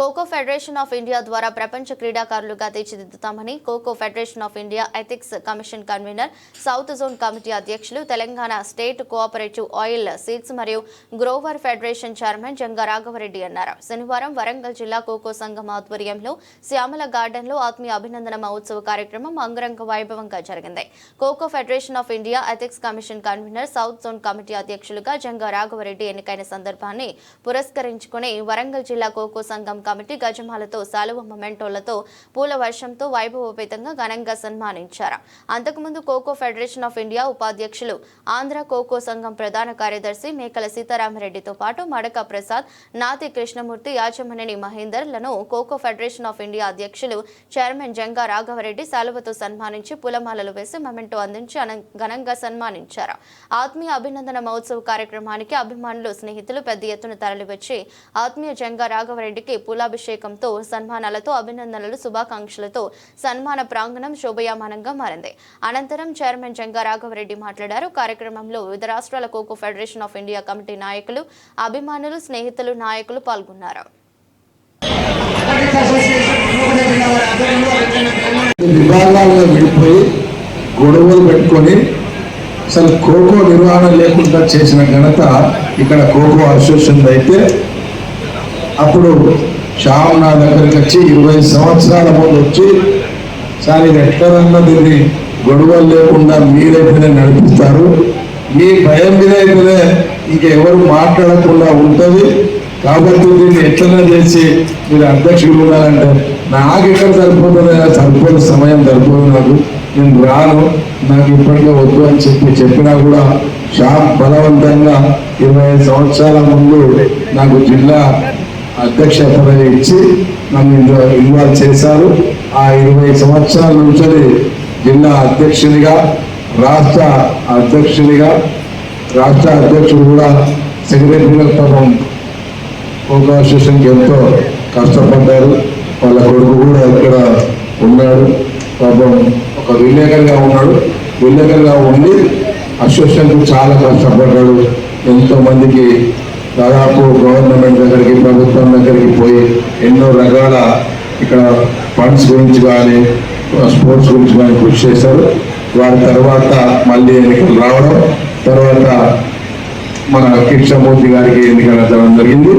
Kho kho federation of India ద్వారా ప్రపంచ క్రీడాకారులుగా తీర్చిదిద్దుతామని kho-kho federation of India ethics commission convener south zone committee అధ్యక్షులు Telangana state cooperative oil seeds మరియు grower federation chairman Janga Raghava Reddy అన్నారు. శనివారం వరంగల్ జిల్లా ఖోఖో సంఘం ఆధ్వర్యంలో శ్యామల గార్డెన్లో ఆత్మీయ అభినందన మహోత్సవ కార్యక్రమం అంగరంగ వైభవంగా జరిగింది. Kho-kho federation of India ethics commission convener south zone committee అధ్యక్షులుగా జంగా రాఘవరెడ్డి ఎన్నికైన సందర్భాన్ని పురస్కరించుకుని వరంగల్ జిల్లా ఖోఖో సంఘం కమిటీ గజమాలతో శాలువ మొమెంటోలతో పూల వర్షంతో వైభవోపేతంగా ఘనంగా సన్మానించారు. అంతకుముందు ఖోఖో ఫెడరేషన్ ఆఫ్ ఇండియా ఉపాధ్యక్షులు ఆంధ్ర ఖోఖో సంఘం ప్రధాన కార్యదర్శి మేకల సీతారామరెడ్డితో పాటు మడక ప్రసాద్ నాతి కృష్ణమూర్తి యాచమనేని మహేందర్లను ఖోఖో ఫెడరేషన్ ఆఫ్ ఇండియా అధ్యక్షులు చైర్మన్ జంగా రాఘవరెడ్డి శాలువతో సన్మానించి పూలమాలలు వేసి మొమెంటో అందించి ఘనంగా సన్మానించారు. ఆత్మీయ అభినందన మహోత్సవ కార్యక్రమానికి అభిమానులు స్నేహితులు పెద్ద ఎత్తున తరలివచ్చి ఆత్మీయ జంగా రాఘవరెడ్డికి పూలాభిషేకంతో సన్మానాలతో అభినందనలు శుభాకాంక్షలతో సన్మాన ప్రాంగణం శోభయామానంగా మారింది. అనంతరం చైర్మన్ జంగా రాఘవరెడ్డి మాట్లాడారు. కార్యక్రమంలో వివిధ రాష్ట్రాల kho-kho federation of India committee నాయకులు అభిమానులు స్నేహితులు నాయకులు పాల్గొన్నారు. విభాగాలుగా విడిపోయి గొడవలు పెట్టుకొని అసలు ఖోఖో నిర్వహణ లేకుండా చేసిన ఘనత ఇక్కడ ఖోఖో అసోసియేషన్ అయితే అప్పుడు శ్యామ్ నా దగ్గరికి వచ్చి ఇరవై సంవత్సరాల ముందు వచ్చి సార్ ఇది ఎట్లనన్నా దీన్ని గొడవలు లేకుండా మీరైతేనే నడిపిస్తారు. మీ భయం మీద అయితేనే ఇంకెవరు మాట్లాడకుండా ఉంటుంది. కాబట్టి దీన్ని ఎట్లనే చేసి మీరు అధ్యక్షులు ఉన్నారంటే నాకు ఎక్కడ సరిపోతుంది? సరిపోయిన సమయం సరిపోదు నాకు. నేను రాను. నాకు ఇప్పటికే వద్దు అని చెప్పి చెప్పినా కూడా షాప్ బలవంతంగా ఇరవై ఐదు సంవత్సరాల ముందు నాకు జిల్లా అధ్యక్ష ఇచ్చి నన్ను ఇందులో ఇన్వాల్వ్ చేశారు. ఆ ఇరవై సంవత్సరాల నుంచి జిల్లా అధ్యక్షునిగా రాష్ట్ర అధ్యక్షునిగా రాష్ట్ర అధ్యక్షుడు కూడా సెక్రటరీల పాపం ఒక అసోసియేషన్కి ఎంతో కష్టపడ్డారు. వాళ్ళ కొడుకు కూడా ఇక్కడ ఉన్నాడు. పాపం ఒక విలేకరుగా ఉన్నాడు. విలేకరుగా ఉండి అసోసియేషన్కు చాలా కష్టపడ్డాడు. ఎంతోమందికి దాదాపు గవర్నమెంట్ దగ్గరికి ప్రభుత్వం దగ్గరికి పోయి ఎన్నో రకాల ఇక్కడ ఫండ్స్ గురించి కానీ స్పోర్ట్స్ గురించి కానీ కృషి చేశారు. వారి తర్వాత మళ్ళీ ఎన్నికలు రావడం తర్వాత మన కృష్ణమూర్తి గారికి ఎన్నికలు జరగడం జరిగింది.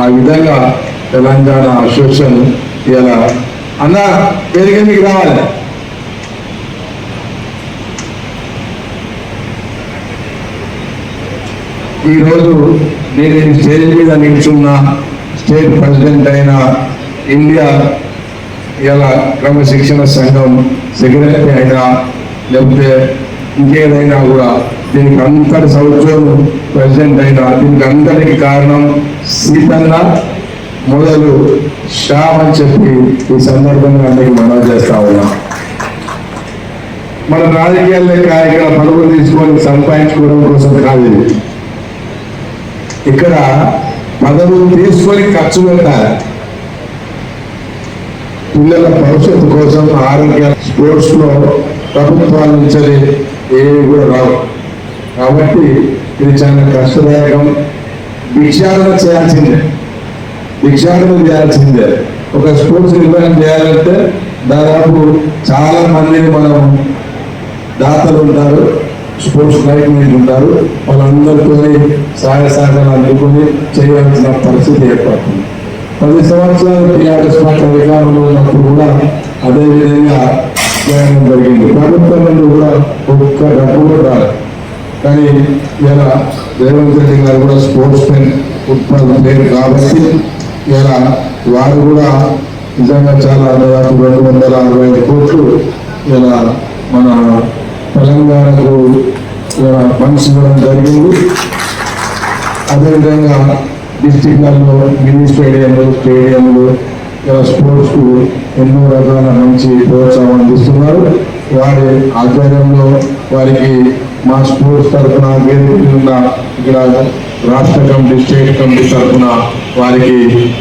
ఆ విధంగా తెలంగాణ అసోసియేషన్ ఇలా అన్న వేదిక మీకు రావాలి. ఈరోజు నేను ఈ స్టేజ్ మీద నిల్చున్న స్టేట్ ప్రెసిడెంట్ అయిన ఇండియా ఇలా క్రమశిక్షణ సంఘం సెక్రటరీ అయినా లేకపోతే ఇంకేదైనా కూడా దీనికి అంతటి సంవత్సరం ప్రెసిడెంట్ అయినా దీనికి అందరికి కారణం సీతన్న. మొదలు శ్యామ్ అని చెప్పి ఈ సందర్భంగా అందరికి మనవి చేస్తా ఉన్నా. మన రాజకీయాల్లో ఇక్కడ పరుగులు తీసుకొని సంపాదించుకోవడం కోసం కాదు ఇక్కడ మనము తీసుకొని ఖర్చు పెట్టాలి. పిల్లల భవిష్యత్తు కోసం ఆరోగ్య స్పోర్ట్స్లో ప్రభుత్వాల నుంచి ఏవి కూడా రావు. కాబట్టి ఇది చాలా కష్టదాయకం. భిక్షాటన చేయాల్సిందే. భిక్షాటన చేయాల్సిందే. ఒక స్పోర్ట్స్ నిర్వహణ చేయాలంటే దాదాపు చాలా మందిని మనం దాతలు ఉంటారు. స్పోర్ట్స్ నైపుణ్యులు ఉంటారు. వాళ్ళందరితోనే సహాయ సహకారాలు అందుకుని చేయాల్సిన పరిస్థితి ఏర్పడుతుంది. పది సంవత్సరాలు టీఆర్ఎస్ పార్టీ అధికారంలో ఉన్నప్పుడు కూడా అదేవిధంగా ప్రయాణం చేయడం జరిగింది. ప్రభుత్వం నుండి కూడా ఒక్క డబ్బు కూడా కానీ ఇలా రేవంత్ రెడ్డి గారు కూడా స్పోర్ట్స్ మెన్ ఉత్పత్తి పేరు కాబట్టి ఇలా వారు కూడా నిజంగా చాలా దాదాపు రెండు వందల అరవై ఐదు కోట్లు ఇలా మన తెలంగాణకు ఇలా ఫండ్స్ ఇవ్వడం జరిగింది. అదేవిధంగా డిస్టిక్లలో మినీ స్టేడియంలు స్టేడియంలు ఇలా స్పోర్ట్స్కు ఎన్నో రకాల మంచి ప్రోత్సాహం అందిస్తున్నారు. వారి ఆధ్వర్యంలో వారికి మా స్పోర్ట్స్ తరఫున ఉన్న ఇక్కడ రాష్ట్ర కమిటీ స్టేట్ కమిటీ తరఫున వారికి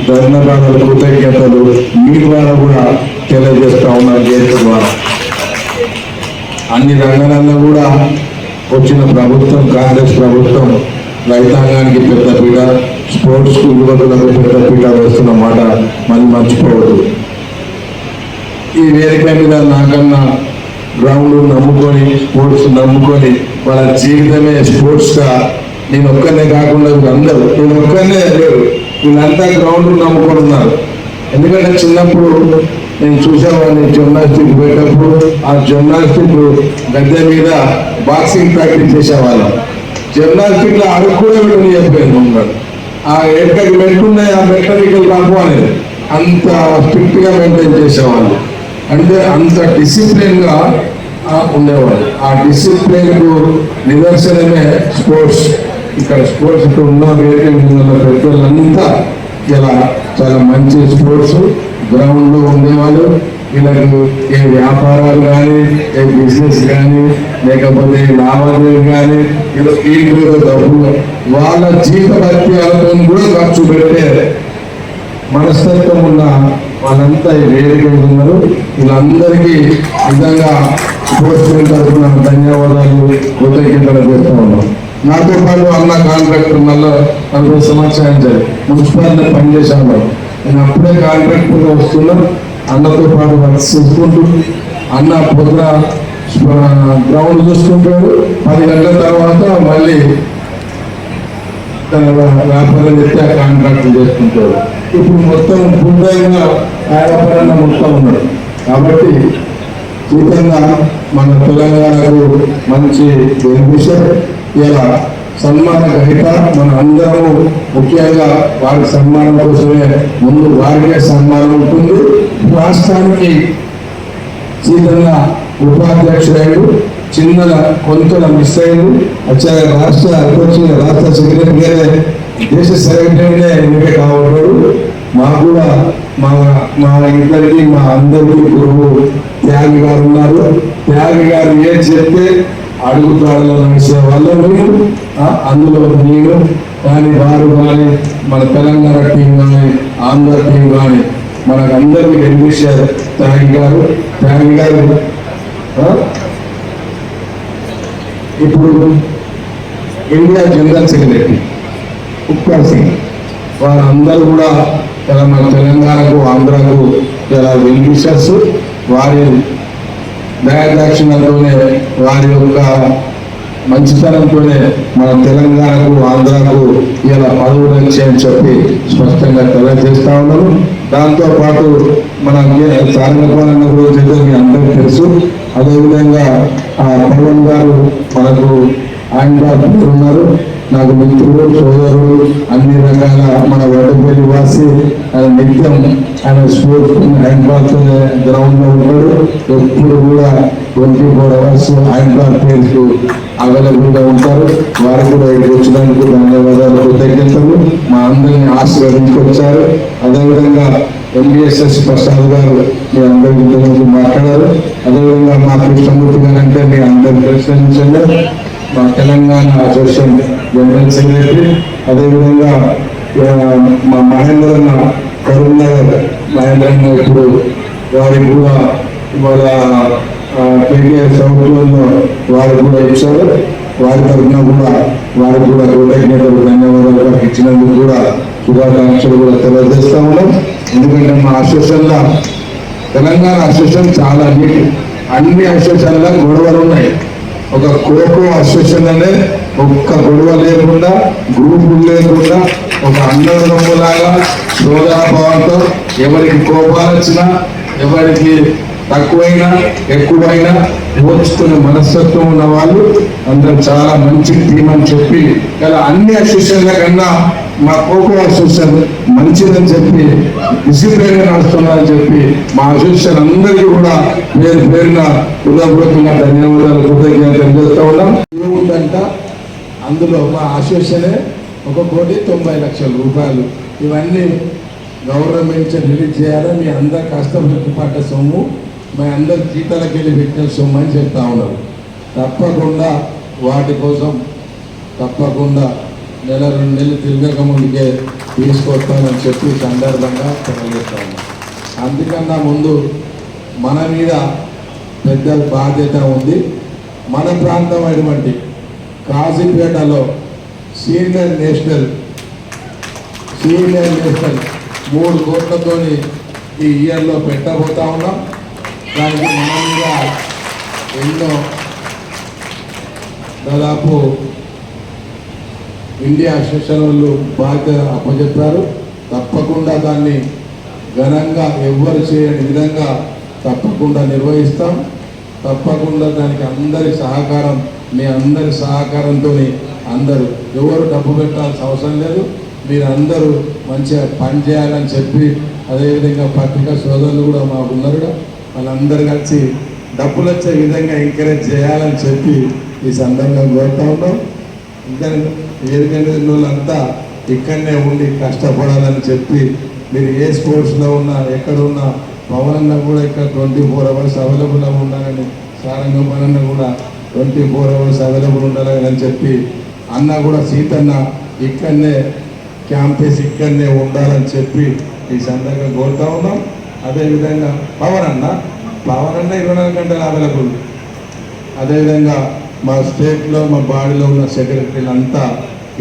ధన్యవాదాలు కృతజ్ఞతలు. మీ ద్వారా కూడా తెలియజేస్తా ఉన్నారు గేట్ ద్వారా అన్ని రంగాలలో కూడా వచ్చిన ప్రభుత్వం కాంగ్రెస్ ప్రభుత్వం రైతాంగానికి పెద్దపీట స్పోర్ట్స్ యువకులకు పెద్దపీట వేస్తున్న మాట మళ్ళీ మర్చిపోవద్దు. ఈ వేదిక మీద నాకన్నా గ్రౌండ్ నమ్ముకొని స్పోర్ట్స్ నమ్ముకొని వాళ్ళ జీవితమే స్పోర్ట్స్గా నేను ఒక్కనే కాకుండా వీళ్ళందరూ నేను ఒక్కనే లేరు. వీళ్ళంతా గ్రౌండ్ నమ్ముకుంటున్నారు. ఎందుకంటే చిన్నప్పుడు నేను చూసేవాడిని జిమ్నాస్టిక్ పోయేటప్పుడు ఆ జిమ్నాస్టిక్ గద్దె మీద బాక్సింగ్ ప్రాక్టీస్ చేసేవాళ్ళం. జిమ్నాస్టిక్లో అడుగు కూడా వీళ్ళు చెప్పాను ఉన్నాడు ఆ ఎక్కడికి మెట్టున్నాయి ఆ మెకానికల్ రాకు అనేది. అంత స్ట్రిక్ట్గా మెయింటైన్ చేసేవాళ్ళు. అంటే అంత డిసిప్లిన్గా ఉండేవాళ్ళు. ఆ డిసిప్లిన్కు నిదర్శనమే స్పోర్ట్స్. ఇక్కడ స్పోర్ట్స్ ఇక్కడ ఉన్న వేదిక పెద్దలంతా ఇలా చాలా మంచి స్పోర్ట్స్. గ్రౌండ్లో ఉండేవాళ్ళు. వీళ్ళకి ఏ వ్యాపారాలు కానీ ఏ బిజినెస్ కానీ లేకపోతే ఏ లావాదేవీలు కానీ ఇలా వీళ్ళు డబ్బులు వాళ్ళ జీవిత కూడా ఖర్చు పెట్టే మనస్తత్వం ఉన్న వాళ్ళంతా ఈ వేదిక ఉన్నారు. వీళ్ళందరికీ నిజంగా స్పోర్ట్స్ తరఫున ధన్యవాదాలు కృతజ్ఞతలు చేస్తూ ఉన్నాం. నాతో పాటు అన్న కాంట్రాక్టర్ మళ్ళీ నలభై సంవత్సరాలు చేయాలి మున్సిపాలిటీ పనిచేసాను నేను అప్పుడే కాంట్రాక్టర్ వస్తున్నా. అన్నతో పాటు వర్క్స్ చూసుకుంటూ అన్న పొద్దున గ్రౌండ్ చూసుకుంటాడు. పది గంటల తర్వాత మళ్ళీ తన వ్యాపారం చేస్తే ఆ కాంట్రాక్ట్ చేసుకుంటాడు. ఇప్పుడు మొత్తం పూర్తయిన వ్యాపారంగా మొత్తం ఉన్నాడు. కాబట్టి జీతంగా మన తెలంగాణకు మంచి బెనిఫిషియర్. ఇలా సన్మాన గ్రహీత మన అందరూ ముఖ్యంగా వారి సన్మానం కోసమే ముందు వారికే సన్మానం ఉంటుంది. రాష్ట్రానికి సీతంగా ఉపాధ్యక్షుడు చిన్న కొంతల మిస్ అయ్యారు వచ్చాక రాష్ట్ర అధ్యక్షుడు రాష్ట్ర సెక్రటరీ దేశ సెక్రటరీనే ఎన్నిక కావడాడు మాకు కూడా మా మా ఇద్దరికి మా అందరికీ గురువు త్యాగి గారు ఉన్నారు. త్యాగి గారు ఏం చెప్తే అడుగుతాడలో నడిచే వాళ్ళు మీరు అందులో నీరు కానీ వారు కానీ మన తెలంగాణ టీం కానీ ఆంధ్ర టీం కానీ మనకు అందరికీ కనిపించారు త్యాగి గారు. త్యాగి గారు. ఇప్పుడు India general secretary Uppal Singh. వారందరూ కూడా ఇలా మన తెలంగాణకు ఆంధ్రకు ఇలా వెల్విషర్స్ వారి దయాదాక్షిణ్యంతోనే వారి యొక్క మంచితనంతోనే మన తెలంగాణకు ఆంధ్రాకు ఇలా పదవులు వచ్చాయని చెప్పి స్పష్టంగా తెలియజేస్తా ఉన్నాను. దాంతో పాటు మన సారంగపాలన గురించి మీ అందరికీ తెలుసు. అదేవిధంగా ఆ పవన్ గారు మనకు ఆయన గారు ఉన్నారు. నాకు మిత్రులు సోదరులు అన్ని రకాల మన వడపల్లి వాసి నిత్యం ఆయన స్పోర్ట్స్ ఆయన గ్రౌండ్లో ఉన్నాడు. ఎప్పుడు కూడా ట్వంటీ ఫోర్ అవర్స్ ఆయన పేరుకు అవైలబుల్గా ఉంటారు. వారు కూడా ఇక్కడికి వచ్చినందుకు ధన్యవాదాలు కృతజ్ఞతలు. మా అందరిని ఆశీర్వదించుకొచ్చారు. అదేవిధంగా ఎంబీఎస్ఎస్ ప్రసాద్ గారు మీ అందరి గురించి మాట్లాడారు. అదేవిధంగా మా కృష్ణమూర్తి గారు అంటే మీ అందరిని ప్రశ్నించండి మా తెలంగాణ అసోసియేషన్ జనరల్ సెక్రటరీ. అదేవిధంగా మా మహేంద్రన్న కరీంనగర్ మహేంద్రన్న ఇప్పుడు వారికి కూడా వాళ్ళ కేటీఆర్ సౌకర్యంలో వారికి కూడా ఇచ్చారు. వారి తరఫున కూడా వారికి కూడా కృతజ్ఞతలు ధన్యవాదాలు వారికి ఇచ్చినందుకు కూడా శుభాకాంక్షలు కూడా తెలియజేస్తా ఉన్నాం. ఎందుకంటే మా అసోసియేషన్లో తెలంగాణ అసోసియేషన్ చాలా నీట్. అన్ని అసోసియేషన్లో గొడవలు ఉన్నాయి. ఒక కోకో అసోసియేషన్ అనే ఒక్క గొడవ లేకుండా గ్రూపులు లేకుండా ఒక అన్నదమ్ములాగా సోదాభావంతో ఎవరికి కోపాలు వచ్చినా ఎవరికి తక్కువైనా ఎక్కువైనా ఓర్చుకునే మనస్తత్వం ఉన్న వాళ్ళు అందరూ చాలా మంచి టీం అని చెప్పి ఇలా అన్ని అసోసియేషన్ల కన్నా మా కోకో అసోసియేషన్ మంచిదని చెప్పి డిసిప్లిన్ నడుస్తున్నారని చెప్పి మా అసోసియేషన్ అందరికీ కూడా పేరు పేరున హృదయపూర్వకంగా ధన్యవాదాలు కృతజ్ఞతలు చేస్తా ఉన్నాం. ఏముందంట అందులో మా అసోసియేషనే ఒక కోటి తొంభై లక్షల రూపాయలు. ఇవన్నీ గవర్నమెంట్ రిలీజ్ చేయాలని మీ అందరు కష్టపడి పడ్డ సొమ్ము. మీ అందరి జీతాలకు వెళ్ళి పెట్టిన సొమ్ము చెప్తా ఉన్నారు. తప్పకుండా వాటి కోసం తప్పకుండా నెల రెండు నెలలు తిరగక ముందుకే తీసుకొస్తానని చెప్పి సందర్భంగా తెలియజేస్తా ఉన్నాం. అందుకన్నా ముందు మన మీద పెద్ద బాధ్యత ఉంది. మన ప్రాంతం అయినటువంటి కాజీపేటలో సీనియర్ నేషనల్ సీనియర్ నేషనల్ మూడు కోట్లతోని ఈ ఇయర్లో పెట్టబోతా ఉన్నాం. దానికి మనంగా ఎన్నో దాదాపు ఇండియా అసోసియేషన్ వాళ్ళు బాధ్యత అప్పచెప్పారు. తప్పకుండా దాన్ని ఘనంగా ఎవ్వరు చేయని విధంగా తప్పకుండా నిర్వహిస్తాం. తప్పకుండా దానికి అందరి సహకారం మీ అందరి సహకారంతో అందరూ ఎవరు డబ్బు పెట్టాల్సిన అవసరం లేదు. మీరు అందరూ మంచిగా పని చేయాలని చెప్పి అదేవిధంగా పత్రికా సోదరులు కూడా మాకు ఉన్నారు వాళ్ళందరూ కలిసి డబ్బులు వచ్చే విధంగా ఎంకరేజ్ చేయాలని చెప్పి ఈ సందర్భంగా కోరుతా ఉన్నాం. ఇంకా ఎందుకంటే వాళ్ళంతా ఇక్కడనే ఉండి కష్టపడాలని చెప్పి మీరు ఏ స్పోర్ట్స్లో ఉన్నా ఎక్కడ ఉన్నా పవన్ కూడా ఇక్కడ ట్వంటీ ఫోర్ అవర్స్ అవైలబుల్గా ఉండాలని సారంగం కూడా ట్వంటీ ఫోర్ అవర్స్ అవైలబుల్ ఉండాలని చెప్పి అన్న కూడా సీతన్న ఇక్కడనే క్యాంపస్ ఇక్కడనే ఉండాలని చెప్పి ఈ సందర్భంగా కోరుతా ఉన్నాం. అదేవిధంగా పవన్ అన్న పవన్ అన్న ఇరవై నాలుగు గంటలు అవైలబుల్. అదేవిధంగా మా స్టేట్లో మా బాడీలో ఉన్న సెక్రటరీలు అంతా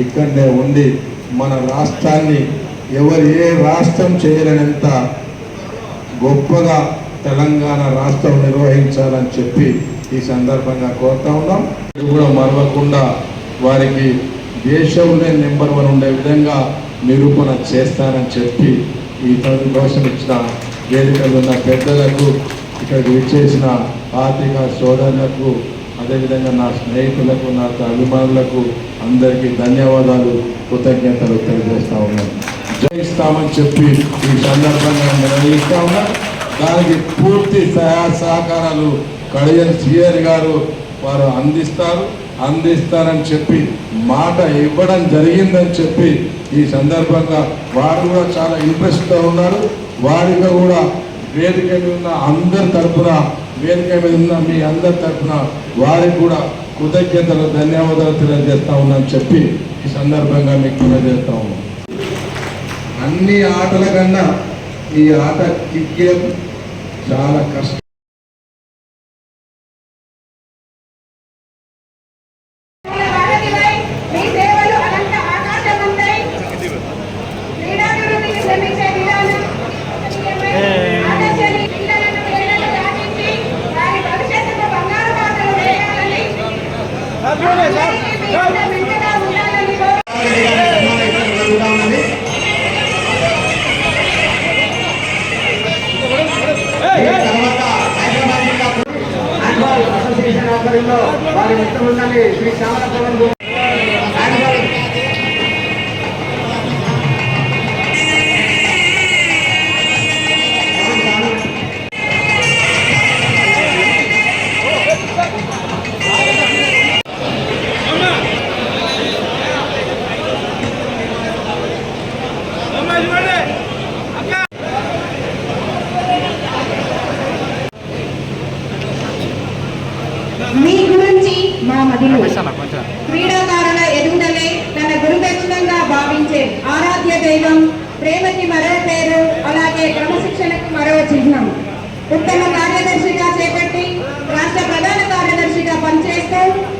ఇక్కడనే ఉండి మన రాష్ట్రాన్ని ఎవరు ఏ రాష్ట్రం చేయలేనంత గొప్పగా తెలంగాణ రాష్ట్రం నిర్వహించాలని చెప్పి ఈ సందర్భంగా కోరుతా ఉన్నాం. కూడా మరవకుండా వారికి దేశంలో నెంబర్ వన్ ఉండే విధంగా నిరూపణ చేస్తానని చెప్పి ఈ తరగతి కోసం ఇచ్చిన. వేదికలు ఉన్న పెద్దలకు ఇక్కడికి విచ్చేసిన ఆర్థిక సోదరులకు అదేవిధంగా నా స్నేహితులకు నా అభిమానులకు అందరికీ ధన్యవాదాలు కృతజ్ఞతలు తెలియజేస్తా ఉన్నాను. జయిస్తామని చెప్పి ఈ సందర్భంగా నిర్వహిస్తా ఉన్నా. దానికి పూర్తి సహాయ సహకారాలు కడియన్ సిఆర్ గారు వారు అందిస్తారు. అందిస్తారని చెప్పి మాట ఇవ్వడం జరిగిందని చెప్పి ఈ సందర్భంగా వారు కూడా చాలా ఇంట్రెస్ట్గా ఉన్నారు. వారితో కూడా వేదిక మీద ఉన్న అందరి తరపున వేదిక మీద ఉన్న మీ అందరి తరపున వారికి కూడా కృతజ్ఞతలు ధన్యవాదాలు తెలియజేస్తా ఉన్నాను చెప్పి ఈ సందర్భంగా మీకు తెలియజేస్తా ఉన్నాం. అన్ని ఆటల కన్నా ఈ ఆట కిక్కేం చాలా కష్టం.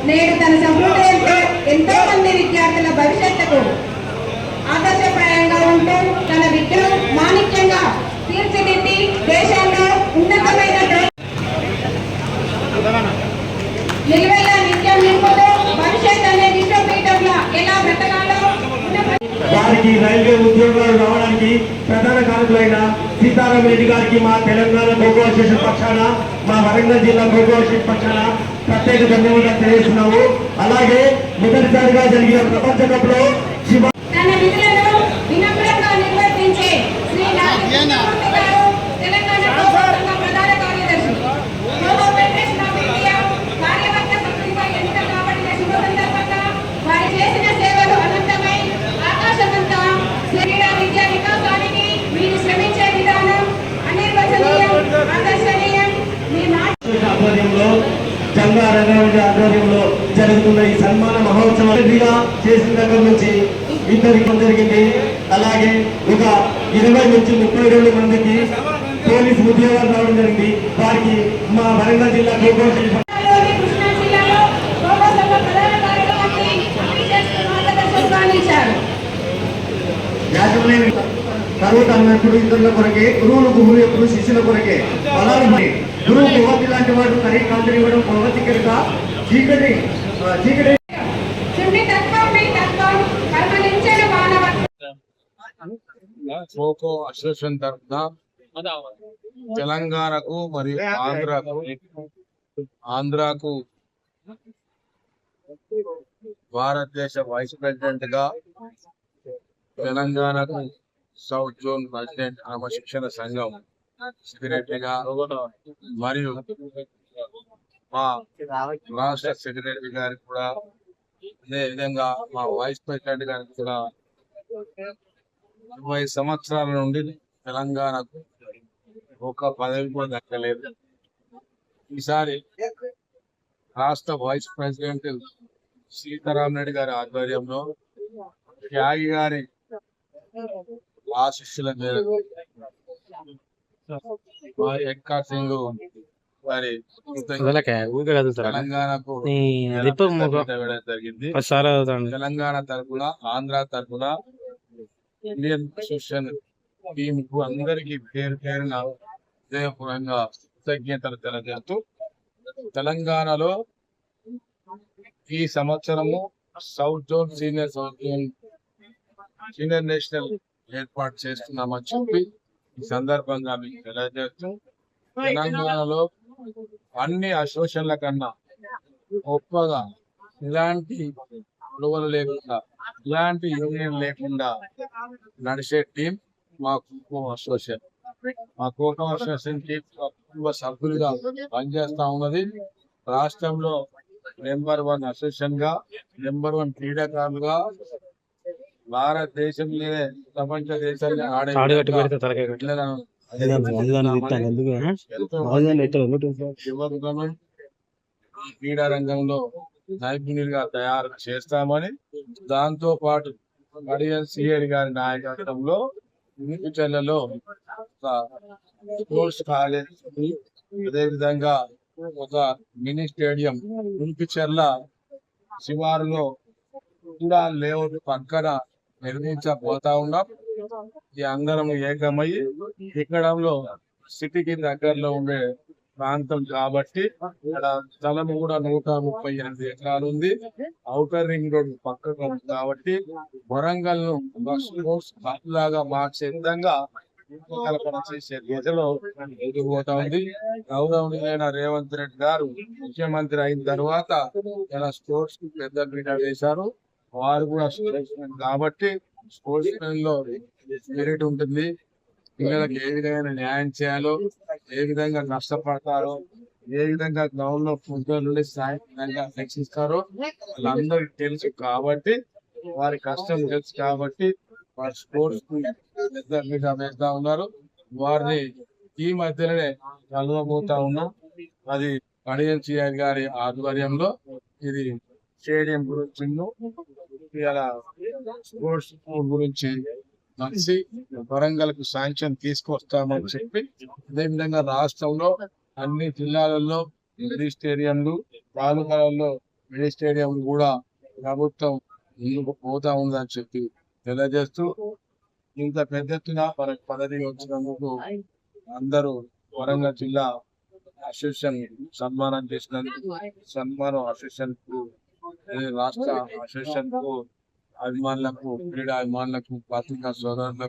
నేడు తన సంప్రదాయంతో ఎంతో మంది విద్యార్థుల భవిష్యత్తుకు ఆదర్శప్రాయంగా ఉంటూ తన విద్యను మాణిక్యంగా తీర్చిదిద్ది దేశంలో ఉన్నతమైన నిలువెల్ల నిత్యం నింపుతూ భవిష్యత్ అనే విశ్వపీఠంలో ఎలా బ్రతకాలో వారికి రైల్వే ఉద్యోగాలు రావడానికి ప్రధాన కారకులైన సీతారాం రెడ్డి గారికి మా తెలంగాణ ఖోఖో అసోసియేషన్ పక్షాన మా వరంగల్ జిల్లా ఖోఖో అసోసియేషన్ పక్షాన ప్రత్యేక ధన్యవాదాలు తెలియజేస్తున్నాము. అలాగే మొదటిసారిగా జరిగిన ప్రపంచ కప్లో శివ తన విధులను వినమ్రంగా నిర్వర్తించే శ్రీ నాగేశ్వరమూర్తి గారు తెలంగాణ ఖోఖో సంఘ ప్రధాన కార్యదర్శి ఖోఖో ఫెడరేషన్ ఆఫ్ ఇండియా కార్యవర్గ సభ్యునిగా ఎన్నిక కాబడిన శుభ సందర్భంగా వారు చేసిన సేవలు అనంతమై ఆకాశమంతా క్రీడా విద్యా వికాసానికి మీరు శ్రమించే విధానం అనిర్వచనీయం ఆదర్శనీయం మీ మాట ఆధ్వర్యంలో జంగా రంగారెడ్డి ఆధ్వర్యంలో జరుగుతున్న ఈ సన్మాన మహోత్సవం రెడ్డిగా చేసిన దగ్గర నుంచి ఇద్దరికి జరిగింది అలాగే ఒక ఇరవై నుంచి ముప్పై రెండు మందికి పోలీసు ఉద్యోగాలు రావడం జరిగింది వారికి మా వరంగల్ జిల్లా ఖోఖో అసోసియేషన్ జిల్లాలోని కృష్ణా జిల్లాలో ఖోఖో సంఘ ప్రధాన కార్యదర్శి టీచర్స్ నిలిచారు యాజమాన్య ఆన్లైన్ తర్వాత అన్నప్పుడు ఇతరుల కొరకే గురువులు గురువులు ఎప్పుడు శిష్యుల కొరకే ఫలాలు మరి గురువు భగవతి లాంటి వాడు కరీ కాంతిని ఇవ్వడం భగవతి కనుక చీకటి చీకటి. మీ ఖోఖో అసోసియేషన్ తరఫున తెలంగాణకు మరియు ఆంధ్రాకు ఆంధ్రాకు భారతదేశ వైస్ ప్రెసిడెంట్గా తెలంగాణకు సౌత్ జోన్ ప్రెసిడెంట్ క్రమశిక్షణ సంఘం సెక్రటరీ గా మరియు మా రాష్ట్ర సెక్రటరీ గారికి కూడా అదే విధంగా మా వైస్ ప్రెసిడెంట్ గారికి కూడా ఇరవై సంవత్సరాల నుండి తెలంగాణకు ఒక పదవి కూడా దక్కలేదు. ఈసారి రాష్ట్ర వైస్ ప్రెసిడెంట్ సీతారాం రెడ్డి గారి ఆధ్వర్యంలో త్యాగి గారి ఆశిస్సుల మేరకు ఎక్కా సింగ్ వారి తెలంగాణకు తెలంగాణ తరపున ఆంధ్ర తరపున ఇండియన్ టీమ్కు అందరికి పేరు పేరున హృదయపూర్వకంగా కృతజ్ఞతలు తెలియజేస్తూ తెలంగాణలో ఈ సంవత్సరము south zone senior south zone senior national ఏర్పాటు చేస్తున్నామని చెప్పి ఈ సందర్భంగా మీకు తెలియజేస్తూ తెలంగాణలో అన్ని అసోసియేషన్ల కన్నా గొప్పగా ఇలాంటి గొడవలు లేకుండా ఇలాంటి యూనియన్ లేకుండా నడిచే టీం మా ఖోఖో అసోసియేషన్. మా ఖోఖో అసోసియేషన్ కుటుంబ సభ్యులుగా పనిచేస్తా ఉన్నది. రాష్ట్రంలో నెంబర్ వన్ అసోసియేషన్గా నెంబర్ వన్ క్రీడాకారులుగా భారతదేశంలోనే ప్రపంచ దేశాన్ని ఆడే యువకులను క్రీడా రంగంలో నైపుణ్యులుగా తయారు చేస్తామని దాంతో పాటు మడియన్ సిఐడి గారి నాయకత్వంలో జిల్లాలో స్పోర్ట్స్ కాలేజ్ అదే విధంగా ఒక మినీ స్టేడియం ఉంపిచెర్ల శివారులో కూడా లేఅవుట్ పక్కన నిర్మించబోతా ఉన్నాం. ఈ అందరం ఏకమై ఎక్కడంలో సిటీకి దగ్గరలో ఉండే ప్రాంతం కాబట్టి ఇక్కడ స్థలం కూడా నూట ముప్పై ఎనిమిది ఎకరాలు ఉంది. ఔటర్ రింగ్ రోడ్ పక్కన ఉంది కాబట్టి వరంగల్ను ఒక స్పోర్ట్స్ హబ్ లాగా మార్చే విధంగా రూపకల్పన చేసే ఉంది. రేవంత్ రెడ్డి గారు ముఖ్యమంత్రి అయిన తర్వాత ఇలా స్పోర్ట్స్కి పెద్ద పీట వేశారు. వారు కూడా స్పోర్ట్స్ మెన్ కాబట్టి స్పోర్ట్స్ మెన్లో స్పిరిట్ ఉంటుంది. పిల్లలకు ఏ విధమైన న్యాయం చేయాలో ఏ విధంగా నష్టపడతారో ఏ విధంగా గ్రౌండ్లో ఫుట్బాల్ నుండి సాయంత్రంగా రక్షిస్తారో వాళ్ళందరికి తెలుసు కాబట్టి వారి కష్టం తెలుసు కాబట్టి వారి స్పోర్ట్స్ మీద వేస్తా ఉన్నారు. వారిని ఈ మధ్యలోనే కలవబోతా ఉన్నాం. అది కడియం చేయాలి గారి ఆధ్వర్యంలో ఇది స్టేడియం గురించి ఇలా స్పోర్ట్స్ గురించి కలిసి వరంగల్కు శాంక్షన్ తీసుకొస్తామని చెప్పి అదే విధంగా రాష్ట్రంలో అన్ని జిల్లాలలో మినీ స్టేడియంలు తాలూకాలలో మినీ స్టేడియం కూడా ప్రభుత్వం ముందుకు పోతా ఉందని చెప్పి తెలియజేస్తూ ఇంత పెద్ద ఎత్తున మనకు పదవి వచ్చినందుకు అందరూ వరంగల్ జిల్లా అసోసియేషన్ సన్మానం చేసినందుకు సన్మానం అసోసియేషన్కు రాష్ట్ర అసోసియేషన్కు అభిమానులకు క్రీడా అభిమానులకు పత్రికా సోదరులకు